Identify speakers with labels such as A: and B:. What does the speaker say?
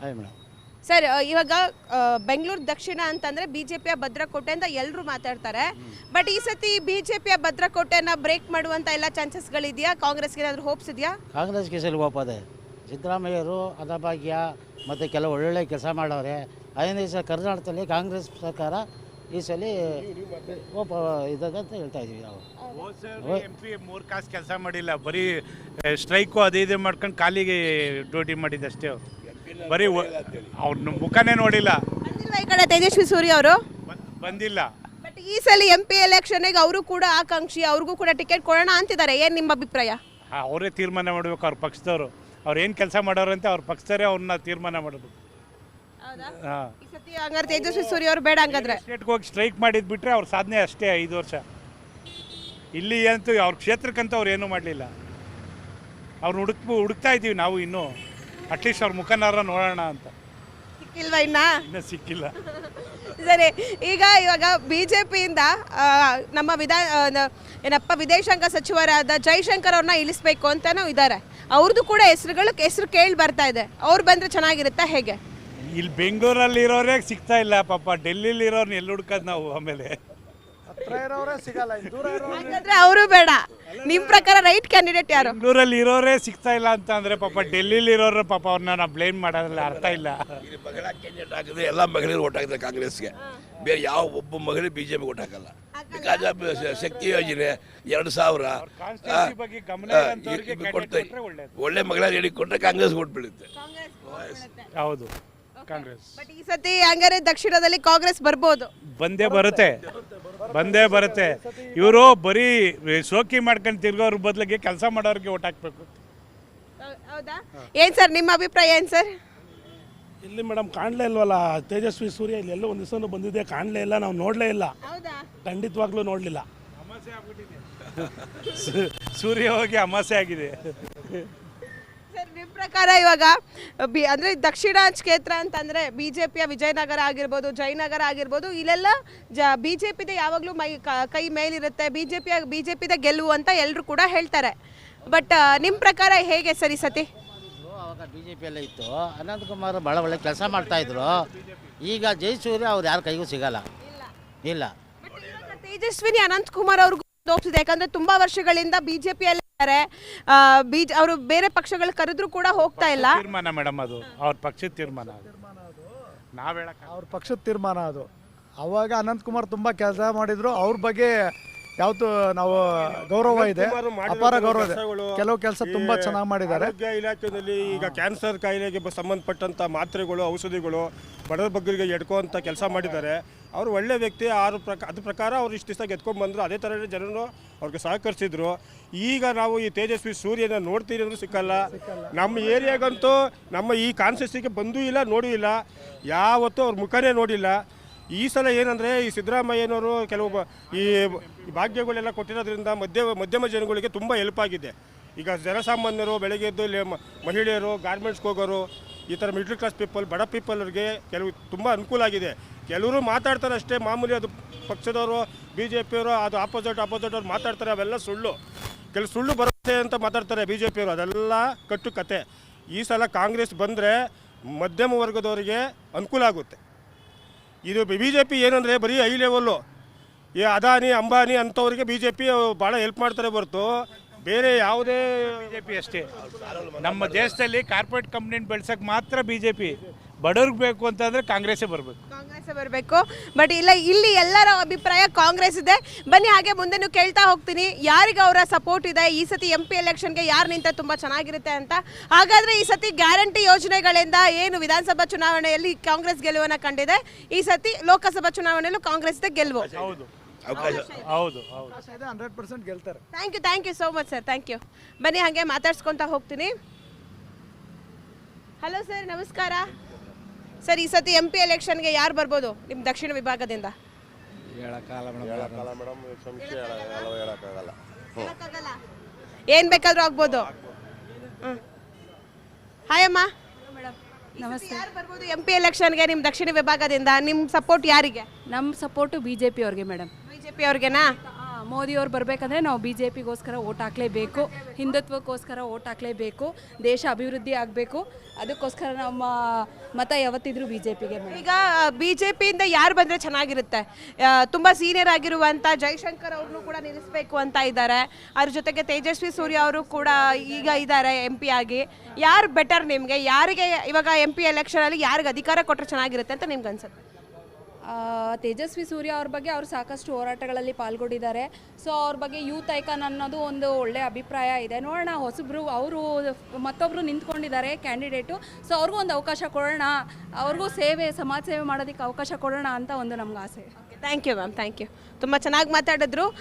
A: Hi madam.
B: Sir ಇವಾಗ ಬೆಂಗಳೂರು ದಕ್ಷಿಣ ಅಂತಂದ್ರೆ ಬಿಜೆಪಿಯ ಭದ್ರಕೋಟೆ ಅಂತ ಎಲ್ಲರೂ ಮಾತಾಡ್ತಾರೆ. ಬಟ್ ಈ ಸತಿ ಬಿಜೆಪಿಯ ಭದ್ರಕೋಟೆನ ಬ್ರೇಕ್ ಮಾಡುವಂತ ಎಲ್ಲ ಚಾನ್ಸಸ್ಗಳಿದೆಯಾ ಕಾಂಗ್ರೆಸ್ಗೆ ಏನಾದರೂ ಹೋಪ್ಸ್ ಇದೆಯಾ?
A: ಕಾಂಗ್ರೆಸ್ ಕೇಸಲ್ಲಿ ಹೋಗೋದೆ ಸಿದ್ದರಾಮಯ್ಯರು ಹದಭಾಗ್ಯ ಮತ್ತು ಕೆಲವು ಒಳ್ಳೊಳ್ಳೆ ಕೆಲಸ ಮಾಡೋರೆ ಐದನೇ ಸಲ ಕರ್ನಾಟಕದಲ್ಲಿ ಕಾಂಗ್ರೆಸ್ ಸರ್ಕಾರ ಈ ಸಲ ಓಪ ಇದಂತ ಹೇಳ್ತಾ ಇದ್ದೀವಿ ನಾವು.
C: ಎಂ ಪಿ ಮೂರು ಕಾಸು ಕೆಲಸ ಮಾಡಿಲ್ಲ ಬರೀ ಸ್ಟ್ರೈಕು ಅದು ಇದು ಮಾಡ್ಕೊಂಡು ಕಾಲಿಗೆ ಡ್ಯೂಟಿ ಮಾಡಿದ್ದಷ್ಟೇ ಬರೀ ಅವ್ರ ಮುಖನೇ ನೋಡಿಲ್ಲ.
B: ಈ ಕಡೆ ತೇಜಸ್ವಿ ಸೂರ್ಯ ಅವರು?
C: ಬಂದಿಲ್ಲ.
B: ಬಟ್ ಈ ಸಲ ಎಂ ಪಿ ಎಲೆಕ್ಷನ್ಗೆ ಅವರು ಕೂಡ ಆಕಾಂಕ್ಷಿ ಅವ್ರಿಗೂ ಕೂಡ ಟಿಕೆಟ್ ಕೊಡೋಣ ಅಂತಿದ್ದಾರೆ. ಏನ್ ನಿಮ್ಮ ಅಭಿಪ್ರಾಯ?
C: ಅವರೇ ತೀರ್ಮಾನ ಮಾಡಬೇಕು ಅವ್ರ ಪಕ್ಷದವರು. ಅವ್ರು ಏನು ಕೆಲಸ ಮಾಡೋರು ಅಂತ ಅವ್ರ ಪಕ್ಷದವರೇ ಅವ್ರನ್ನ ತೀರ್ಮಾನ ಮಾಡಬೇಕು. ಹಾಂ.
B: ಈ ಸತಿ ಹಂಗಾರೆ ತೇಜಸ್ವಿ ಸೂರ್ಯ ಅವರು ಬೇಡ ಹಂಗಾದ್ರೆ.
C: ಸ್ಟೇಟ್ಗೆ ಹೋಗಿ ಸ್ಟ್ರೈಕ್ ಮಾಡಿದ್ ಬಿಟ್ರೆ ಅವ್ರ ಸಾಧನೆ ಅಷ್ಟೇ ಐದು ವರ್ಷ. ಇಲ್ಲಿ ಅಂತೂ ಅವ್ರ ಕ್ಷೇತ್ರಕ್ಕಂತೂ ಅವ್ರು ಏನೂ ಮಾಡಲಿಲ್ಲ. ಅವ್ರನ್ನ ಹುಡುಕ್ ಹುಡುಕ್ತಾ ಇದ್ದೀವಿ ನಾವು ಇನ್ನೂ. ಅಟ್ಲೀಸ್ಟ್ ಅವ್ರ ಮುಖನಾರ ನೋಡೋಣ ಅಂತ.
B: ಸಿಕ್ಕಿಲ್ವಾ ಇನ್ನ?
C: ಇನ್ನೂ ಸಿಕ್ಕಿಲ್ಲ.
B: ಸರಿ ಈಗ ಇವಾಗ ಬಿಜೆಪಿಯಿಂದ ನಮ್ಮ ವಿಧಾ ಆ, ನ- ಏನಪ್ಪ ವಿದೇಶಾಂಗ ಸಚಿವರಾದ ಜೈಶಂಕರ್ ಅವ್ರನ್ನ ಇಳಿಸ್ಬೇಕು ಅಂತಾನೂ ಇದ್ದಾರೆ ಅವ್ರದ್ದು ಕೂಡ ಹೆಸರುಗಳು ಹೆಸರು ಕೇಳಿ ಬರ್ತಾ ಇದೆ. ಅವ್ರು ಬಂದ್ರೆ ಚೆನ್ನಾಗಿರುತ್ತಾ ಹೇಗೆ?
C: ಇಲ್ಲಿ ಬೆಂಗಳೂರಲ್ಲಿ ಇರೋರೇ ಸಿಗ್ತಾ ಇಲ್ಲ ಪಾಪ. ಡೆಲ್ಲಿಲಿ ಇರೋರ್ನ ಎಲ್ಲಿ ಹುಡ್ಕೋದು ನಾವು ಆಮೇಲೆ?
B: ಹಾಗಾದ್ರೆ ಅವರು ಬೇಡ. ನಿಮ್ ಪ್ರಕಾರ ರೈಟ್ ಕ್ಯಾಂಡಿಡೇಟ್ ಯಾರು?
C: ಬೆಂಗಳೂರಲ್ಲಿ ಇರೋರೇ ಸಿಗ್ತಾ ಇಲ್ಲ ಅಂತ ಅಂದ್ರೆ ಪಾಪ ಡೆಲ್ಲಿಲಿ ಇರೋರು ಪಾಪ ಅವ್ರನ್ನ ನಾವು ಬ್ಲೇಮ್ ಮಾಡೋದ್ರಲ್ಲಿ ಅರ್ಥ ಇಲ್ಲ.
D: ಮಗಳ ಕ್ಯಾಂಡಿಡೇಟ್ ಹಾಕಿದ್ರೆ ಎಲ್ಲ ಮಗಳಿಗೆ ಓಟ್ ಹಾಕಿದ್ರೆ ಕಾಂಗ್ರೆಸ್ಗೆ. ಬೇರೆ ಯಾವ ಒಬ್ಬ ಮಹಿಳೆ ಬಿಜೆಪಿ ಓಟ್ ಹಾಕಲ್ಲ. ಬಿಕಾಸ್ ಆಫ್ ಶಕ್ತಿ ಯೋಜನೆ ಎರಡು ಸಾವಿರ
C: constituency ಬಗ್ಗೆ ಗಮನ
D: ಆ,
C: ಇರೋಂಥವ್ರಿಗೆ
D: ಇದು ಕೊಡ್ತಾ-
C: ಒಳ್ಳೇದು.
D: ಒಳ್ಳೆ ಮಗಳ ಹೇಳಿ ಕೊಟ್ಟರೆ ಕಾಂಗ್ರೆಸ್ ಓಟ್ ಬೀಳುತ್ತೆ.
C: ಹೌದು. ಕಾಂಗ್ರೆಸ್.
B: ಬಟ್ ಈ ಸತಿ ಹಂಗಾರೆ ದಕ್ಷಿಣದಲ್ಲಿ ಕಾಂಗ್ರೆಸ್ ಬರ್ಬೋದು.
C: ಬಂದೇ ಬರುತ್ತೆ. ಬಂದೇ ಬರುತ್ತೆ. ಇವರು ಬರೀ ಶೋಕಿ ಮಾಡ್ಕೊಂಡು ತಿರ್ಗೋರ್ ಬದಲಿಗೆ ಕೆಲಸ ಮಾಡೋರಿಗೆ ಓಟ್ ಹಾಕ್ಬೇಕು.
B: ಹೌದಾ? ಏನ್ ಸರ್ ನಿಮ್ಮ ಅಭಿಪ್ರಾಯ ಏನ್ ಸರ್?
E: ಇಲ್ಲಿ ಮೇಡಮ್ ಕಾಣಲೇ ಇಲ್ವಲ್ಲ ತೇಜಸ್ವಿ ಸೂರ್ಯ ಇಲ್ಲಿ ಎಲ್ಲೋ ಒಂದು ಬಂದಿದೆ ಕಾಣಲೇ ಇಲ್ಲ ನಾವು ನೋಡಲೇ ಇಲ್ಲ.
B: ಹೌದಾ?
E: ಖಂಡಿತವಾಗ್ಲೂ ನೋಡಲಿಲ್ಲ.
C: ಸೂರ್ಯ ಹೋಗಿ ಅಮಾಸೆ ಆಗಿದೆ.
B: ಸರ್ ನಿಮ್ಮ ಪ್ರಕಾರ ಇವಾಗ ಬಿ ಅಂದರೆ ದಕ್ಷಿಣ ಕ್ಷೇತ್ರ ಅಂತಂದರೆ ಬಿ ಜೆ ಪಿಯ ವಿಜಯನಗರ ಆಗಿರ್ಬೋದು ಜಯನಗರ ಆಗಿರ್ಬೋದು ಇಲ್ಲೆಲ್ಲ ಜ ಬಿ ಜೆ ಪಿದೆ ಯಾವಾಗಲೂ ಮೈ ಕ- ಮೇಲಿರುತ್ತೆ ಬಿ ಜೆ ಪಿಯ ಬಿ ಜೆ ಪಿದ ಗೆಲುವು ಅಂತ ಎಲ್ಲರೂ ಕೂಡ ಹೇಳ್ತಾರೆ. ಬಟ್ ನಿಮ್ಮ ಪ್ರಕಾರ ಹೇಗೆ ಸರಿ ಸತಿ?
A: ಅವಾಗ ಬಿ ಜೆ ಪಿಯಲ್ಲೇ ಇತ್ತು ಅನಂತಕುಮಾರ್ ಭಾಳ ಒಳ್ಳೆ ಕೆಲಸ ಮಾಡ್ತಾಯಿದ್ರು ಈಗ ಜಯಸೂರ್ಯ ಅವ್ರು ಯಾರ ಕೈಗೂ ಸಿಗಲ್ಲ. ಇಲ್ಲ.
B: ತೇಜಸ್ವಿನಿ ಅನಂತಕುಮಾರ್ ಅವ್ರಿಗೂ ಹೋಗ್ತಿದೆ ಯಾಕಂದ್ರೆ ತುಂಬಾ ವರ್ಷಗಳಿಂದ ಬಿಜೆಪಿ ಅಲ್ಲಿ ಪಿಯಲ್ಲಿ ಇದ್ದಾರೆ ಬೀಜ ಅವರು ಬೇರೆ ಪಕ್ಷಗಳು ಕರೆದ್ರು ಕೂಡ ಹೋಗ್ತಾ ಇಲ್ಲ.
C: ತೀರ್ಮಾನ ಮೇಡಮ್ ಅದು. ಅವ್ರ ಪಕ್ಷದ ತೀರ್ಮಾನ ಅದು. ನಾವ್ ಹೇಳಕ್
F: ಅವ್ರ ಪಕ್ಷದ ತೀರ್ಮಾನ ಅದು. ಅವಾಗ ಅನಂತಕುಮಾರ್ ತುಂಬಾ ಕೆಲಸ ಮಾಡಿದ್ರು. ಅವ್ರ ಬಗ್ಗೆ ಯಾವತ್ತು ನಾವು ಗೌರವ ಇದೆ. ಅಪಾರ ಗೌರವ ಇದೆ. ಕೆಲವು ಕೆಲಸ ತುಂಬಾ ಚೆನ್ನಾಗಿ ಮಾಡಿದ್ದಾರೆ.
G: ಆರೋಗ್ಯ ಇಲಾಖೆಯಲ್ಲಿ ಈಗ ಕ್ಯಾನ್ಸರ್ ಕಾಯಿಲೆಗೆ ಬ- ಸಂಬಂಧಪಟ್ಟಂತ ಮಾತ್ರೆಗಳು ಔಷಧಿಗಳು ಬಡವರ ಬಗ್ಗರಿಗೆ ಎಡ್ಕೋಂತ ಕೆಲಸ ಮಾಡಿದ್ದಾರೆ. ಅವರು ಒಳ್ಳೆ ವ್ಯಕ್ತಿ, ಆರು ಪ್ರಕ ಅದ್ರ ಪ್ರಕಾರ ಅವ್ರು ಇಷ್ಟು ದಿವಸ ಗೆದ್ಕೊಂಡು ಬಂದರು. ಅದೇ ಥರ ಜನರು ಅವ್ರಿಗೆ ಸಹಕರಿಸಿದ್ರು. ಈಗ ನಾವು ಈ ತೇಜಸ್ವಿ ಸೂರ್ಯನ ನೋಡ್ತೀರಿ ಅಂದರೂ ಸಿಕ್ಕಲ್ಲ. ನಮ್ಮ ಏರಿಯಾಗಂತೂ ನಮ್ಮ ಈ ಕಾನ್ಸ್ಟಿಟ್ಯೂನ್ಸಿಗೆ ಬಂದೂ ಇಲ್ಲ, ನೋಡೂ ಇಲ್ಲ. ಯಾವತ್ತೂ ಅವ್ರ ಮುಖನೇ ನೋಡಿಲ್ಲ. ಈ ಸಲ ಏನಂದರೆ ಈ ಸಿದ್ದರಾಮಯ್ಯನವರು ಕೆಲವು ಈ ಭಾಗ್ಯಗಳೆಲ್ಲ ಕೊಟ್ಟಿರೋದ್ರಿಂದ ಮಧ್ಯ, ಮಧ್ಯಮ ಜನಗಳಿಗೆ ತುಂಬ ಹೆಲ್ಪ್ ಆಗಿದೆ. ಈಗ ಜನಸಾಮಾನ್ಯರು, ಬೆಳಗ್ಗೆ ಎದ್ದು ಮಹಿಳೆಯರು ಗಾರ್ಮೆಂಟ್ಸ್ಗೆ ಹೋಗೋರು ಈ ಥರ ಮಿಡ್ಲ್ ಕ್ಲಾಸ್ ಪೀಪಲ್, ಬಡ ಪೀಪಲ್ಗೆ ಕೆಲವು ತುಂಬ ಅನುಕೂಲ ಆಗಿದೆ. ಕೆಲವರು ಮಾತಾಡ್ತಾರೆ ಅಷ್ಟೇ ಮಾಮೂಲಿ ಅದು ಪಕ್ಷದವರು ಬಿ ಜೆ ಪಿಯವರು ಅದು ಆಪೋಸಿಟ್ ಆಪೋಸಿಟ್ ಅವ್ರು ಮಾತಾಡ್ತಾರೆ, ಅವೆಲ್ಲ ಸುಳ್ಳು. ಕೆಲವು ಸುಳ್ಳು ಬರುತ್ತೆ ಅಂತ ಮಾತಾಡ್ತಾರೆ ಬಿ ಜೆ ಪಿಯವರು ಅದೆಲ್ಲ ಕಟ್ಟು ಕತೆ. ಈ ಸಲ ಕಾಂಗ್ರೆಸ್ ಬಂದರೆ ಮಧ್ಯಮ ವರ್ಗದವರಿಗೆ ಅನುಕೂಲ ಆಗುತ್ತೆ. ಇದು ಬಿ ಜೆ ಪಿ ಏನಂದರೆ ಬರೀ ಹೈ ಲೆವೆಲ್ಲು ಈ ಅದಾನಿ, ಅಂಬಾನಿ ಅಂಥವ್ರಿಗೆ ಬಿ ಜೆ ಪಿ ಭಾಳ ಹೆಲ್ಪ್ ಮಾಡ್ತಾರೆ ಹೊರತು. ಬೇರೆ ಯಾವುದೇ
C: ಬಿಜೆಪಿ ಅಷ್ಟೇ. ನಮ್ಮ ದೇಶದಲ್ಲಿ ಕಾರ್ಪೊರೇಟ್ ಕಂಪ್ನಿ ಬೆಳ್ಸಕ್ ಮಾತ್ರ ಬಿಜೆಪಿ ಬಡವ್ರಿಗೆ ಬೇಕು ಅಂತಂದ್ರೆ ಕಾಂಗ್ರೆಸ್ಸೇ ಬರಬೇಕು.
B: ಕಾಂಗ್ರೆಸ್ ಬರಬೇಕು. ಬಟ್ ಇಲ್ಲ ಇಲ್ಲಿ ಎಲ್ಲರ ಅಭಿಪ್ರಾಯ ಕಾಂಗ್ರೆಸ್ ಇದೆ. ಬನ್ನಿ ಹಾಗೆ ಮುಂದೆನೂ ಕೇಳ್ತಾ ಹೋಗ್ತೀನಿ. ಯಾರಿಗೆ ಅವರ ಸಪೋರ್ಟ್ ಇದೆ? ಈ ಸತಿ ಎಂ ಪಿ ಎಲೆಕ್ಷನ್ಗೆ ಯಾರು ನಿಂತ ತುಂಬಾ ಚೆನ್ನಾಗಿರುತ್ತೆ ಅಂತ. ಹಾಗಾದ್ರೆ ಈ ಸತಿ ಗ್ಯಾರಂಟಿ ಯೋಜನೆಗಳಿಂದ ಏನು ವಿಧಾನಸಭಾ ಚುನಾವಣೆಯಲ್ಲಿ ಕಾಂಗ್ರೆಸ್ ಗೆಲುವನ್ನ ಕಂಡಿದೆ? ಈ ಸತಿ ಲೋಕಸಭಾ ಚುನಾವಣೆಯಲ್ಲೂ ಕಾಂಗ್ರೆಸ್ ಗೆಲುವು.
C: ಹೌದು.
D: ಅವಕಾಶ
C: ಹೌದು ಹೌದು.
F: ಹಂಡ್ರೆಡ್ ಪರ್ಸೆಂಟ್ ಗೆಲ್ತಾರೆ.
B: Thank you thank you so much sir thank you ಬನ್ನಿ ಹಾಗೆ ಮಾತಾಡ್ಸ್ಕೊಂತ ಹೋಗ್ತೀನಿ. ಹಲೋ ಸರ್ ನಮಸ್ಕಾರ. ಸರ್ ಈ ಸತಿ ಎಂ ಪಿ ಎಲೆಕ್ಷನ್ಗೆ ಯಾರು ಬರ್ಬೋದು ನಿಮ್ಮ ದಕ್ಷಿಣ ವಿಭಾಗದಿಂದ? ಹೇಳಕ್ಕಾಗಲ್ಲ. ಏನ್ ಬೇಕಾದ್ರೂ ಆಗ್ಬೋದು. ಹಾಯಮ್ಮ ಹಾಯ್ ಅಮ್ಮ.
H: ನಮಸ್ತೆ.
B: ಯಾರು ಬರ್ಬೋದು ಎಂ ಪಿ ಎಲೆಕ್ಷನ್ಗೆ ನಿಮ್ಮ ದಕ್ಷಿಣ ವಿಭಾಗದಿಂದ? ನಿಮ್ಮ ಸಪೋರ್ಟ್ ಯಾರಿಗೆ?
H: ನಮ್ಮ ಸಪೋರ್ಟು ಬಿ ಜೆ ಪಿ ಅವ್ರಿಗೆ ಮೇಡಮ್
B: ಬಿಜೆಪಿ ಅವ್ರಿಗೆನಾ?
H: ಮೋದಿಯವ್ರು ಬರಬೇಕಂದ್ರೆ ನಾವು ಬಿ ಜೆ ಪಿಗೋಸ್ಕರ ಓಟ್ ಹಾಕ್ಲೇಬೇಕು ಹಿಂದುತ್ವಕ್ಕೋಸ್ಕರ ಓಟ್ ಹಾಕ್ಲೇಬೇಕು ದೇಶ ಅಭಿವೃದ್ಧಿ ಆಗಬೇಕು. ಅದಕ್ಕೋಸ್ಕರ ನಮ್ಮ ಮತ ಯಾವತ್ತಿದ್ರೂ ಬಿ ಜೆ ಪಿಗೆ
B: ಈಗ ಬಿ ಜೆ ಪಿಯಿಂದ ಯಾರು ಬಂದರೆ ಚೆನ್ನಾಗಿರುತ್ತೆ? ತುಂಬ ಸೀನಿಯರ್ ಆಗಿರುವಂಥ ಜೈಶಂಕರ್ ಅವ್ರನ್ನೂ ಕೂಡ ನಿಲ್ಲಿಸಬೇಕು ಅಂತ ಇದ್ದಾರೆ. ಅದ್ರ ಜೊತೆಗೆ ತೇಜಸ್ವಿ ಸೂರ್ಯ ಅವರು ಕೂಡ ಈಗ ಇದ್ದಾರೆ ಎಂ ಪಿ ಆಗಿ. ಯಾರು ಬೆಟರ್ ನಿಮಗೆ? ಯಾರಿಗೆ ಇವಾಗ ಎಂ ಪಿ ಎಲೆಕ್ಷನಲ್ಲಿ ಯಾರಿಗೆ ಅಧಿಕಾರ ಕೊಟ್ಟರೆ ಚೆನ್ನಾಗಿರುತ್ತೆ ಅಂತ ನಿಮ್ಗೆ ಅನ್ಸುತ್ತೆ
H: ತೇಜಸ್ವಿ ಸೂರ್ಯ ಅವ್ರ ಬಗ್ಗೆ ಅವರು ಸಾಕಷ್ಟು ಹೋರಾಟಗಳಲ್ಲಿ ಪಾಲ್ಗೊಂಡಿದ್ದಾರೆ. ಸೊ ಅವ್ರ ಬಗ್ಗೆ ಯೂತ್ ಐಕಾನ್ ಅನ್ನೋದು ಒಂದು ಒಳ್ಳೆ ಅಭಿಪ್ರಾಯ ಇದೆ. ನೋಡೋಣ, ಹೊಸಬ್ರು, ಅವರು ಮತ್ತೊಬ್ಬರು ನಿಂತ್ಕೊಂಡಿದ್ದಾರೆ ಕ್ಯಾಂಡಿಡೇಟು ಸೊ ಅವ್ರಿಗೂ ಒಂದು ಅವಕಾಶ ಕೊಡೋಣ, ಅವ್ರಿಗೂ ಸೇವೆ, ಸಮಾಜ ಸೇವೆ ಮಾಡೋದಕ್ಕೆ ಅವಕಾಶ ಕೊಡೋಣ ಅಂತ ಒಂದು ನಮ್ಗೆ ಆಸೆ.
B: Thank you ma'am thank you ತುಂಬ ಚೆನ್ನಾಗಿ ಮಾತಾಡಿದ್ರು.